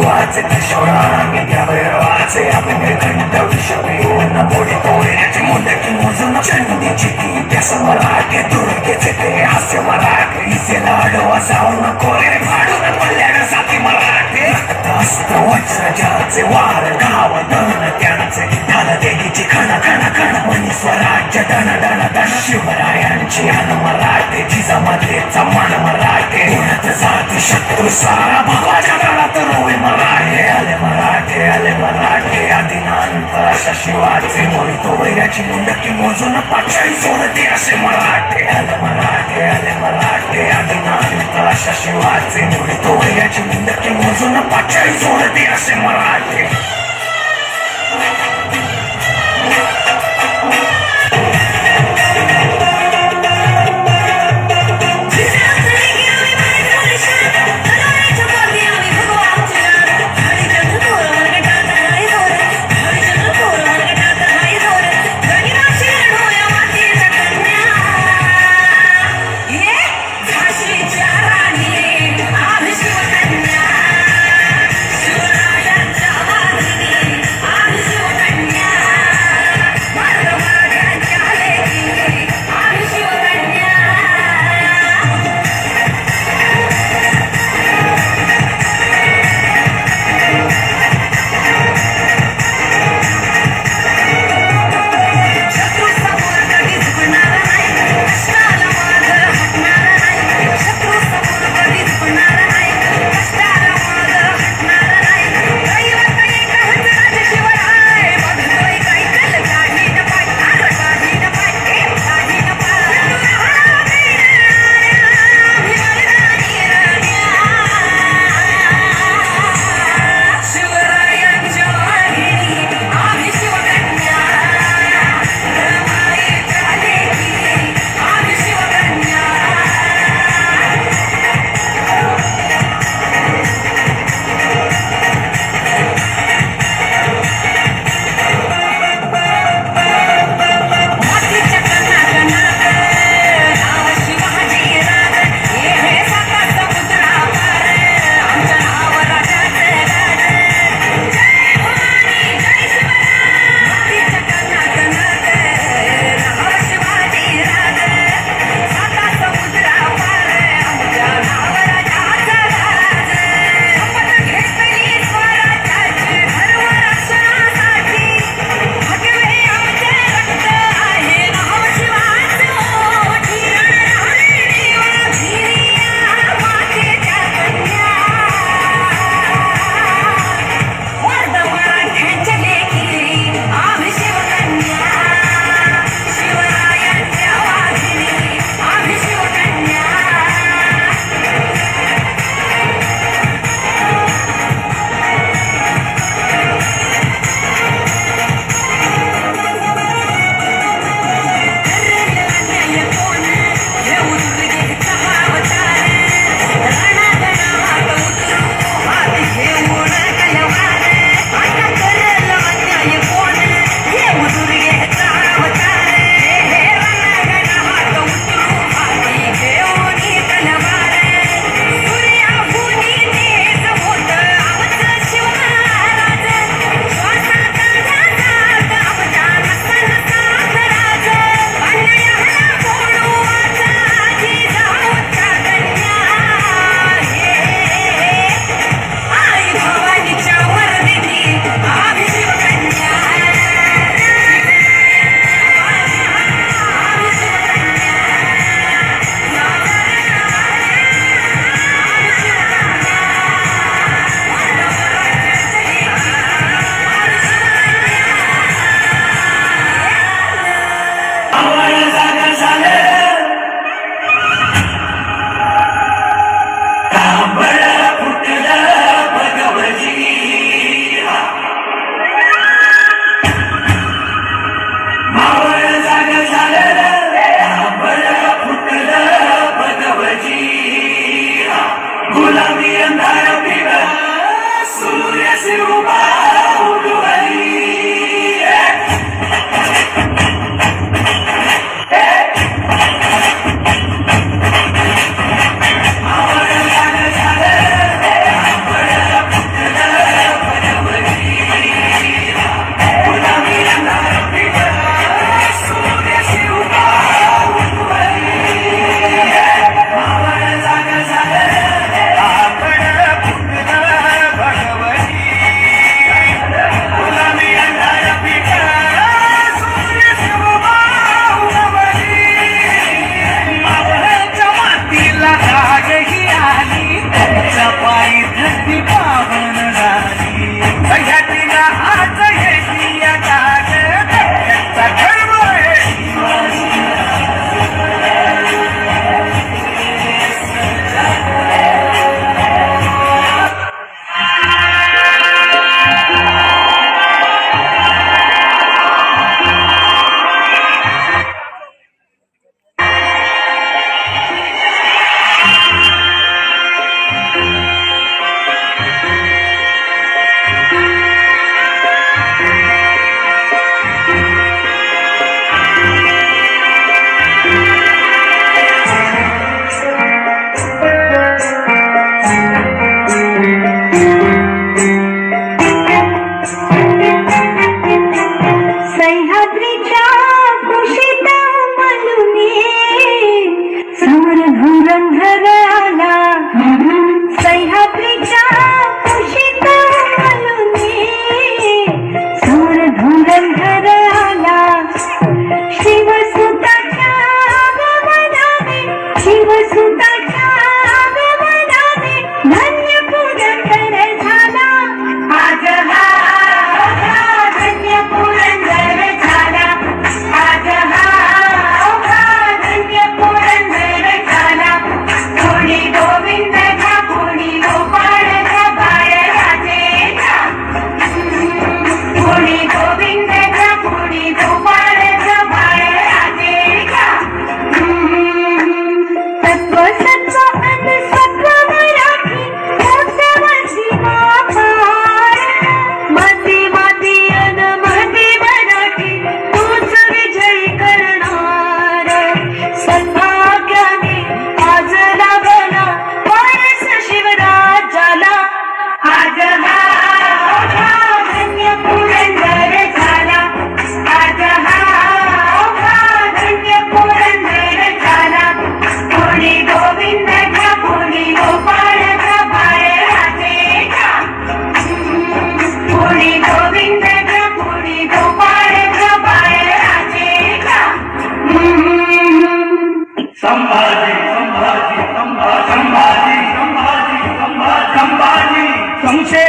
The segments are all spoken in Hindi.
Відбувається те, що рання реакція Мене не лише ви на полі поряд Йому такі музу навчальні дівчики П'яса мараки, дураки, це ти Ася мараки І сіна льова сауна коли Ваду на поле, розати мараки वज्रजाचे वार गाव दन त्यांचे ढाल देवीची खण खण खण मनी स्वराज्य डन डन डन शिवरायांची अन मराठे जिजामध्येचा मन मराठे उडत जाती शत्रू सारा भगवाच्या काळात रोवे मराठे आले मराठे आले मराठे आदिनांत अशा शिवाचे मोरी वैराची मुंडकी मोजून पाचाई सोडते असे मराठे. आले मराठे आले मराठे आदिनांत अशा शिवाचे मोरी वैराची मुंडकी मोजून पाचाई सोडते असे मराठे.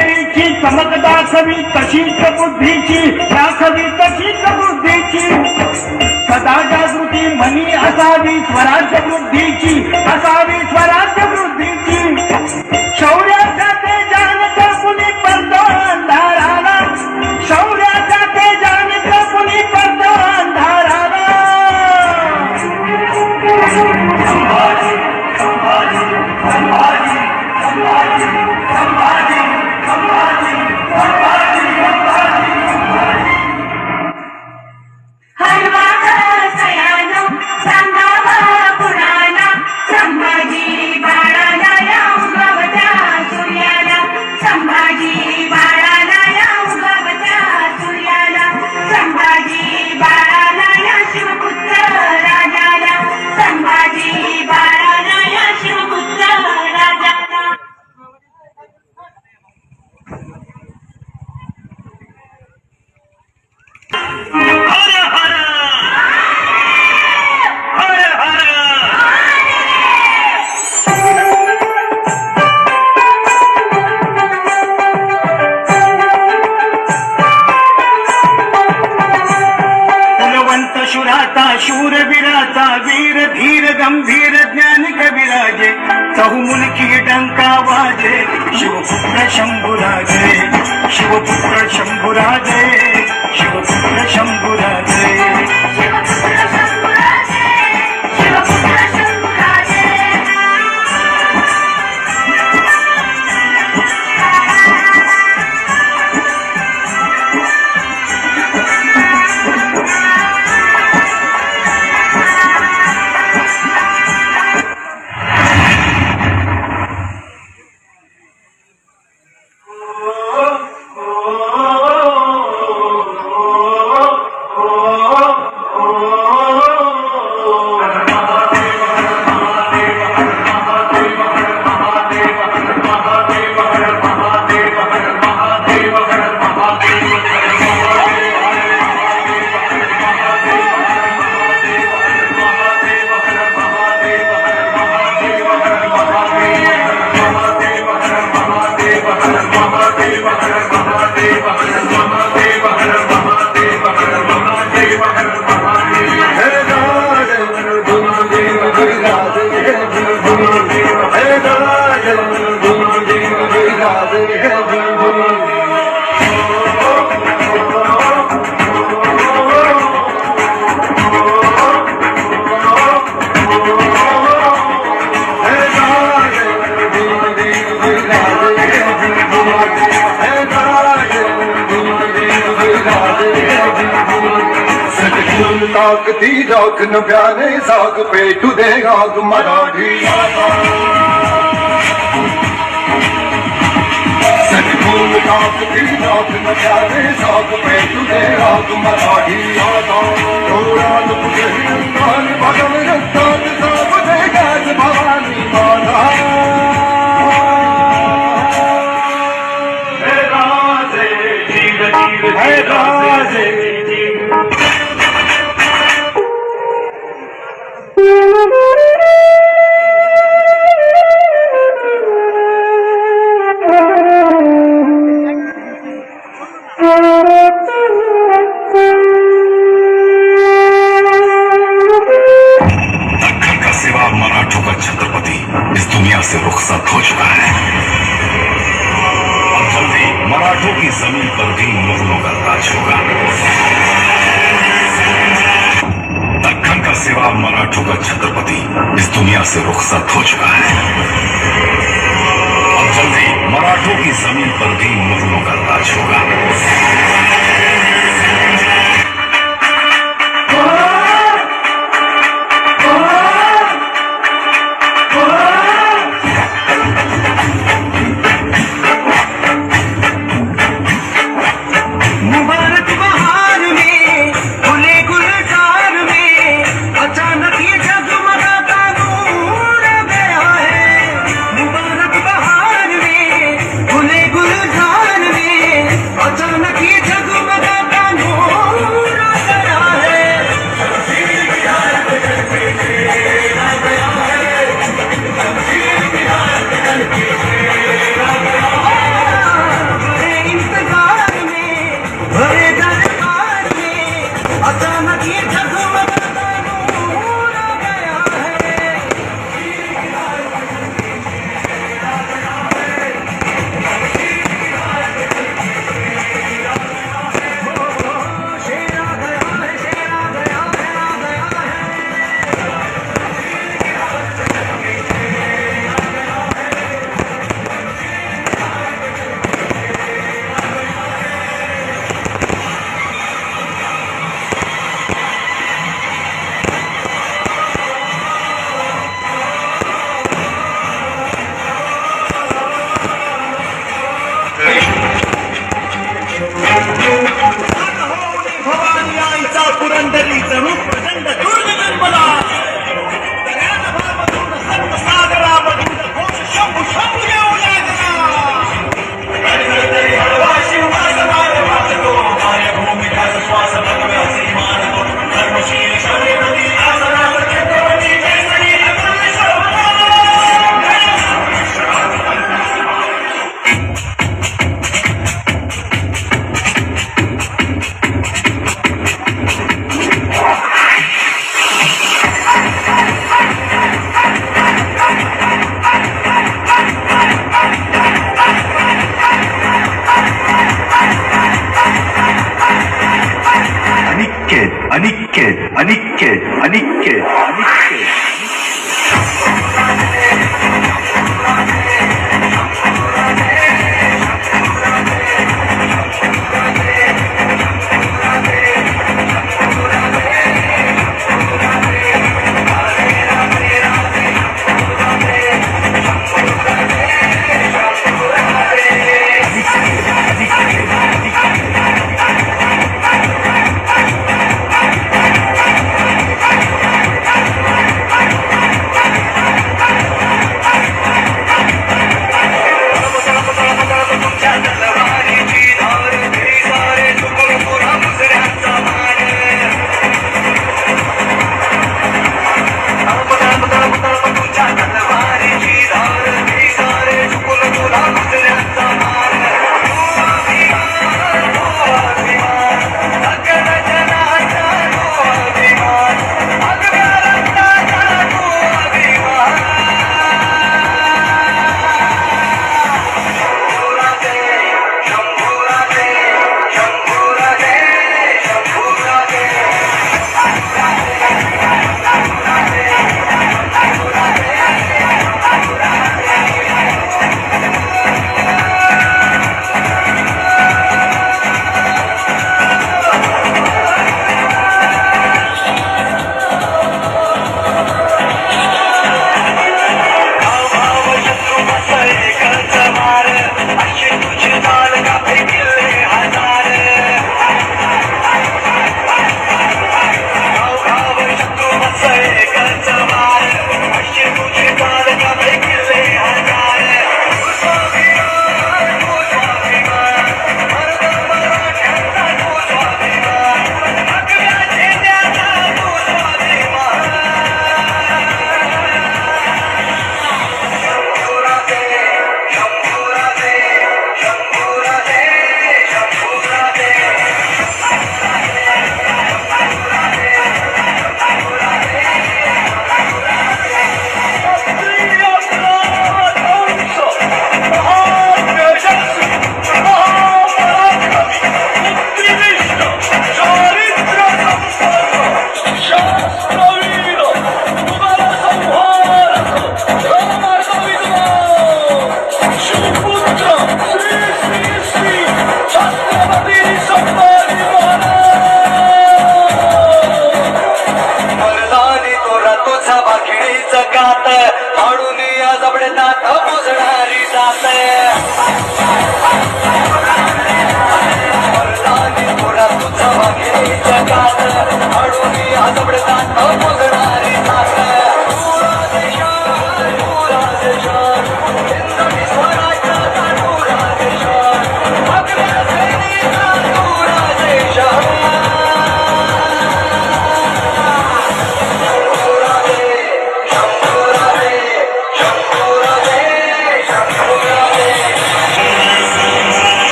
तेरीची चमकदा सवी तशीच बुद्धीची. ह्या सवी तशीच बुद्धीची. सदा जागृती मनी असावी स्वराज्य वृद्धीची असावी स्वराज्य वृद्धीची అగ్న వ్యానే సాగు పేటుదే ఆగు మరాఠీ సద్గురు నాథ్ కి నాథ్ న ప్యారే సాగు పేటుదే ఆగు మరాఠీ యాదా డోరాలు పుజే కాల్ భగవే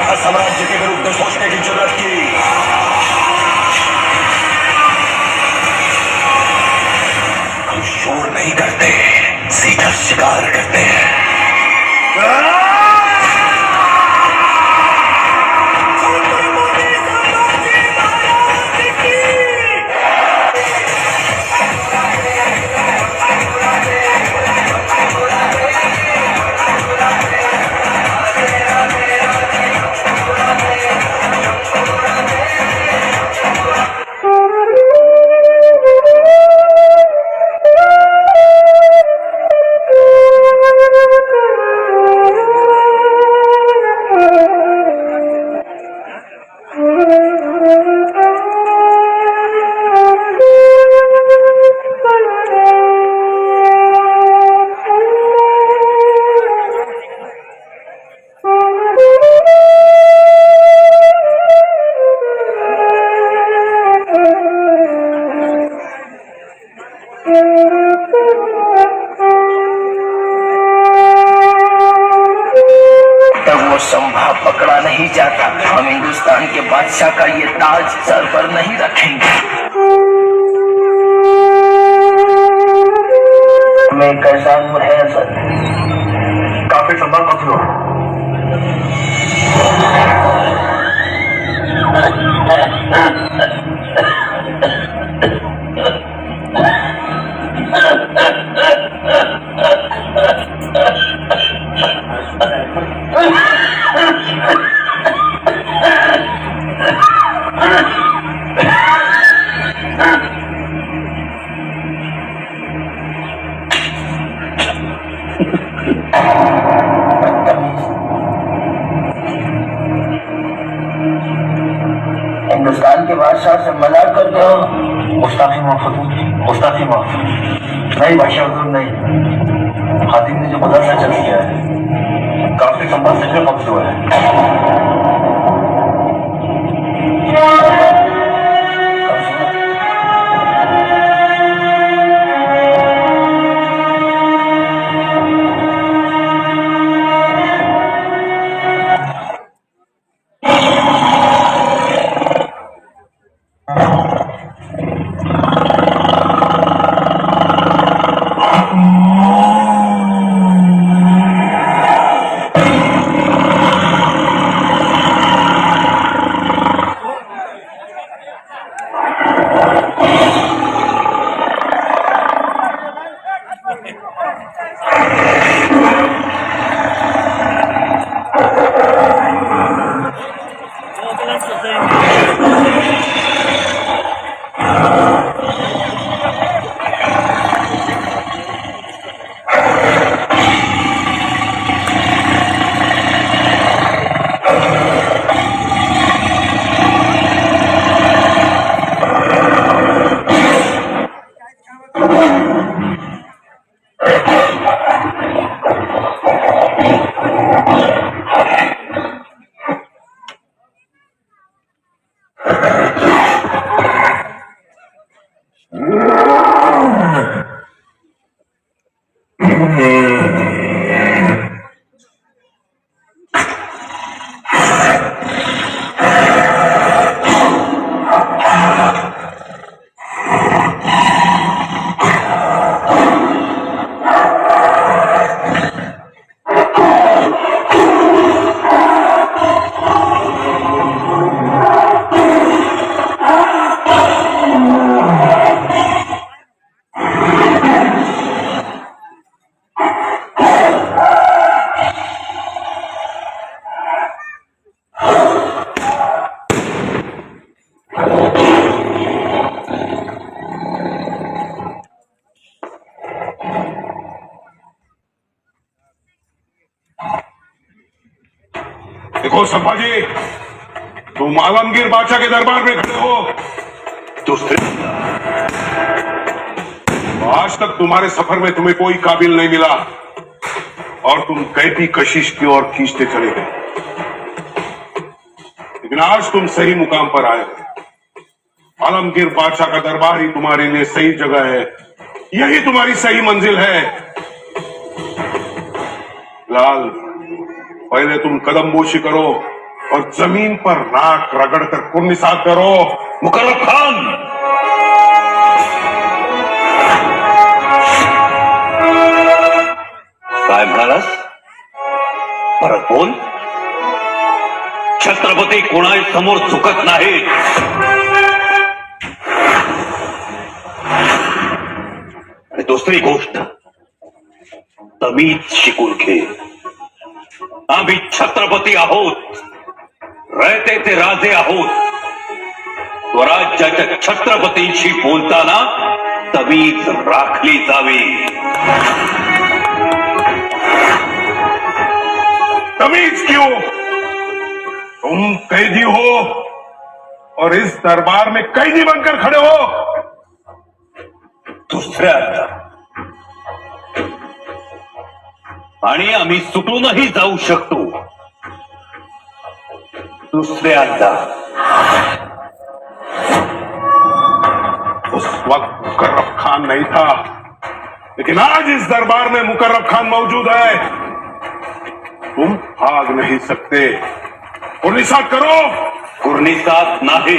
साम्राज्य के विरुद्ध सोचने की ज़रूरत की। हम शोर नहीं करते, सीधा शिकार करते हैं? था हम हिंदुस्तान के बादशाह का ये ताज सर पर नहीं रखेंगे। मैं कैसा बादशाह से मज़ाक करते हो। मुस्ताफी माफ़ मुस्ताफी माफ़। नहीं बादशाह हजूर नहीं हातिम ने जो मदरसा चल दिया है, काफ़ी संभव से में कब्ज है दरबार में खड़े हो। तो आज तक तुम्हारे सफ़र में तुम्हें कोई काबिल नहीं मिला। और तुम कैदी कशिश की ओर खींचते चले गए। लेकिन आज तुम सही मुकाम पर आए आलमगीर बादशाह का दरबार ही तुम्हारे लिए सही जगह है। यही तुम्हारी सही मंजिल है। लाल, पहले तुम कदम बोशी करो। और जमीन पर नाक रगड़ कर कुर्निसा करो। मुकर्रब खान! काय म्हणालास परत बोल। छत्रपती कोणाही समोर चुकत नाही। आणि दुसरी गोष्ट तमीच शिकून घे। आम्ही छत्रपती आहोत। रयते ते राजे आहोत। स्वराज्याच्या छत्रपतींशी बोलताना तमीज राखली जावी। तमीज क्यों? तुम कैदी हो और इस दरबार में कैदी बनकर खड़े हो। दुसऱ्यांदा आणि आम्ही सुटूनही जाऊ शकतो। दुसऱ्यांदा उस वक्त मुकर्रब खान नहीं था लेकिन आज इस दरबार में मुकर्रब खान मौजूद है। तुम भाग नहीं सकते। पुलिसा करो। कुर्निसात नाही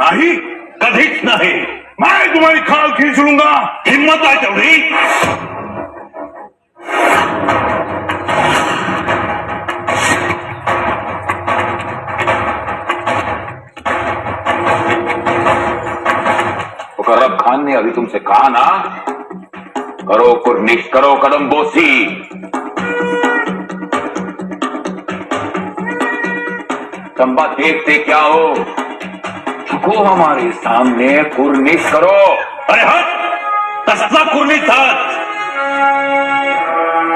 नहीं? कधीच नहीं। मैं तुम्हारी खाल खींच लूँगा। हिम्मत आ तेवढी अभी तुमसे कहा ना? करो कुर्निश करो कदम बोसी। चंबा देखते क्या हो? झुको हमारे सामने कुर्निश करो। अरे हट! कसला कुर्निसात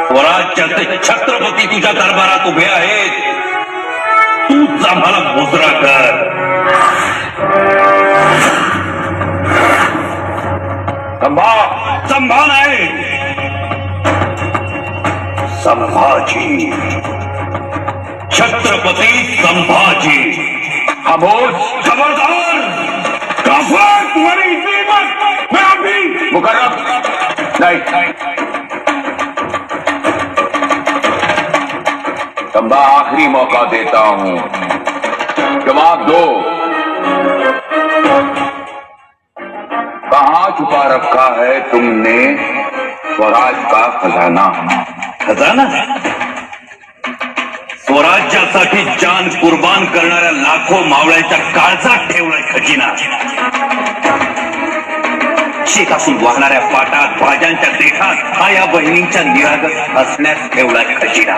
स्वराज्याचे छत्रपती तुझ्या दरबारात उभे आहेत तूच आम्हाला मुजरा कर चंबा संभान आहे संभाजी। छत्रपती संभाजी। खामोश खबरदार। काफर तुम्हारी इतनी मैं अभी मुकर्रब नहीं। चंबा आखिरी मौका देता हूँ। जवाब दो। छुपा रखा है तुमने स्वराज का खजाना। खजाना? स्वराज्यासाठी जान कुर्बान करणाऱ्या लाखो मावळ्यांच्या काळजात ठेवलाय खजिना। शेतातून वाहणाऱ्या पाटात, भाज्यांच्या देठात, हा या बहिणींच्या निरागस हसण्यात ठेवलाय खजिना।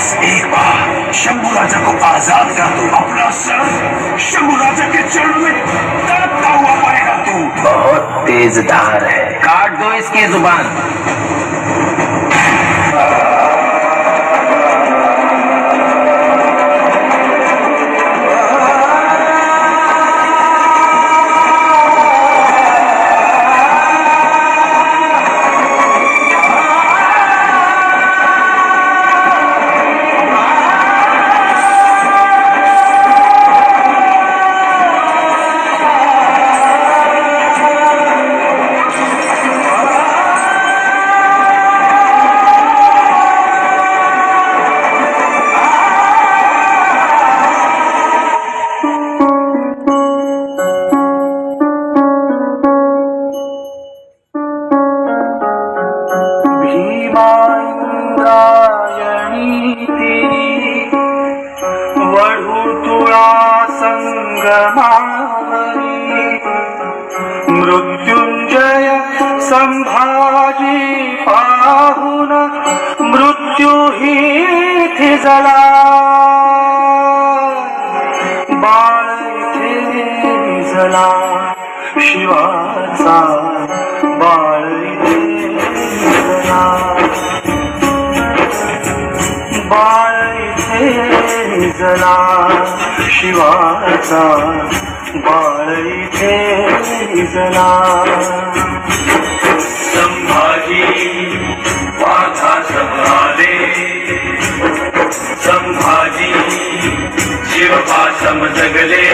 बस एक बार शंभू राजा को आज़ाद कर दो अपना सर। शंभू राजा के चरण में तड़पता हुआ पाएगा तू। बहुत तेज धार है। काट दो इसकी ज़ुबान। बांगायणी वढू मृत्युंजय संभाजी पाहुन मृत्यू ही थिजला निजला शिवाचा बाळ इथे निजला. संभाजी माझा संभाले संभाजी शिवपा समजगले